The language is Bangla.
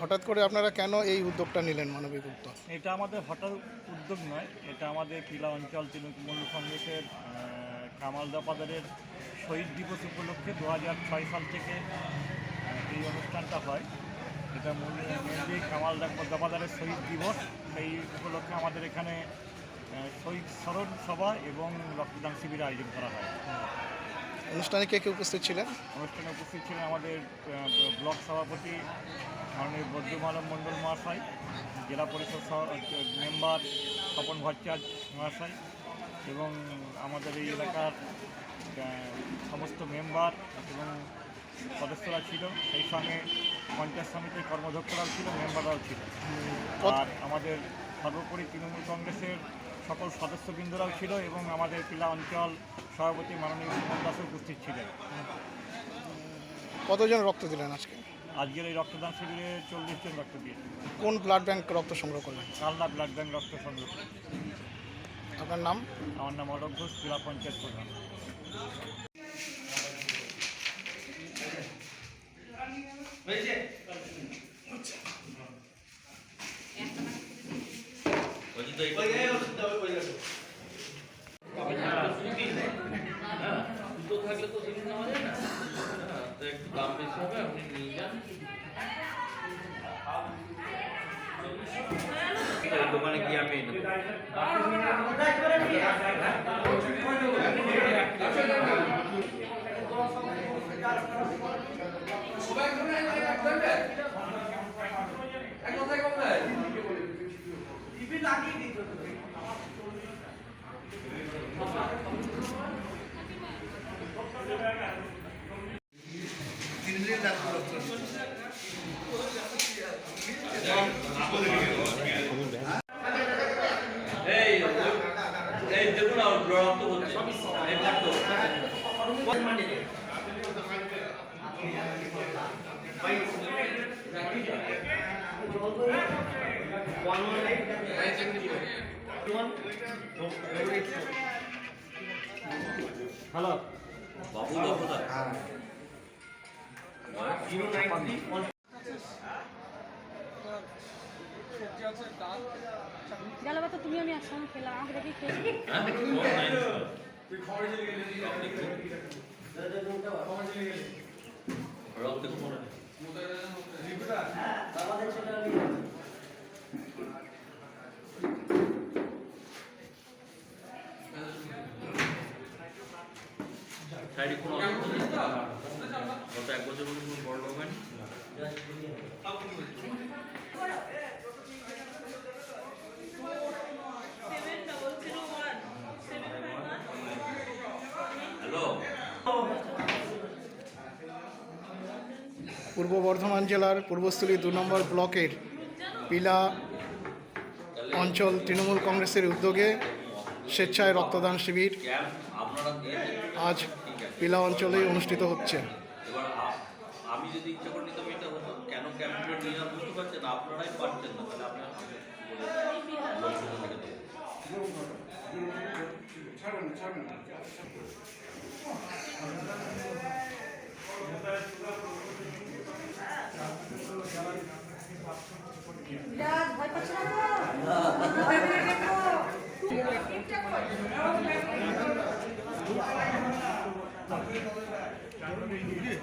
হঠাৎ করে আপনারা কেন এই উদ্যোগটা নিলেন, মানবিক উদ্যোগ? এটা আমাদের হঠাৎ উদ্যোগ নয়, এটা আমাদের কিলা অঞ্চল তৃণমূল কংগ্রেসের কামাল দাপাদারের শহীদ দিবস উপলক্ষে দু হাজার ছয় সাল থেকে এই অনুষ্ঠানটা হয়। এটা মেনলি কামাল দাপাদারের শহীদ দিবস। সেই উপলক্ষে আমাদের এখানে শহীদ স্মরণ সভা এবং রক্তদান শিবির আয়োজন করা হয়। অনুষ্ঠানে কে কে উপস্থিত ছিলেন? অনুষ্ঠানে উপস্থিত ছিলেন আমাদের ব্লক সভাপতি মাননীয় বদ্রমালম মণ্ডল মহাশয় জেলা পরিষদ মেম্বার স্বপন ভট্টাচার্য মহাশয় এবং আমাদের এই এলাকার সমস্ত মেম্বার এবং সদস্যরা ছিল। সেই সঙ্গে পঞ্চায়েত সমিতির কর্মধ্যক্ষরাও ছিল মেম্বাররাও ছিল। আর আমাদের সর্বোপরি তৃণমূল কংগ্রেসের সকল সদস্যবৃন্দরাও ছিল এবং আমাদের কিলা অঞ্চল সভাপতি মাননীয় সুমন দাসও উপস্থিত ছিলেন। কতজন রক্ত দিলেন আজকে? আজকের এই রক্তদান শিবিরে চল্লিশ জন রক্ত দিয়েছে। কোন ব্লাড ব্যাংক রক্ত সংগ্রহ করলেন? কালনা ব্লাড ব্যাংক রক্ত সংগ্রহ। আপনার নাম? আমার নাম অলোক ঘোষ জেলা পঞ্চায়েত প্রধান। দুটো থাকলে তো সেদিন নেওয়া যায় না তো একটু দাম বেশি হবে আপনি নিয়ে যান দোকানে গিয়ে আমি এনে দেবো। এই ওই- এই দেখুন না ওর রক্ত হচ্ছে এই রক্ত হ্যালো বাবু দফদার জিরো নাইন থ্রি গেল তো তুমি আমি একসঙ্গে খেলাম আমাকে দেখে খেয়েছি সাইডে কোনো গত এক বছর কোনো বড় লোক হয়নি হ্যালো পূর্ব বর্ধমান জেলার পূর্বস্থলী দু নম্বর ব্লকের পিলা অঞ্চল তৃণমূল কংগ্রেসের উদ্যোগে স্বেচ্ছায় রক্তদান শিবির। আজ পিলা অঞ্চলে অনুষ্ঠিত হচ্ছে। আমি যদি ইচ্ছা করে নিতাম এটা হতো। কেন ক্যাম্পটা নিয়ে যাওয়া বুঝতে পারছেন আপনারাই পারছেন না তাহলে আপনারা বিরাট 歩いている。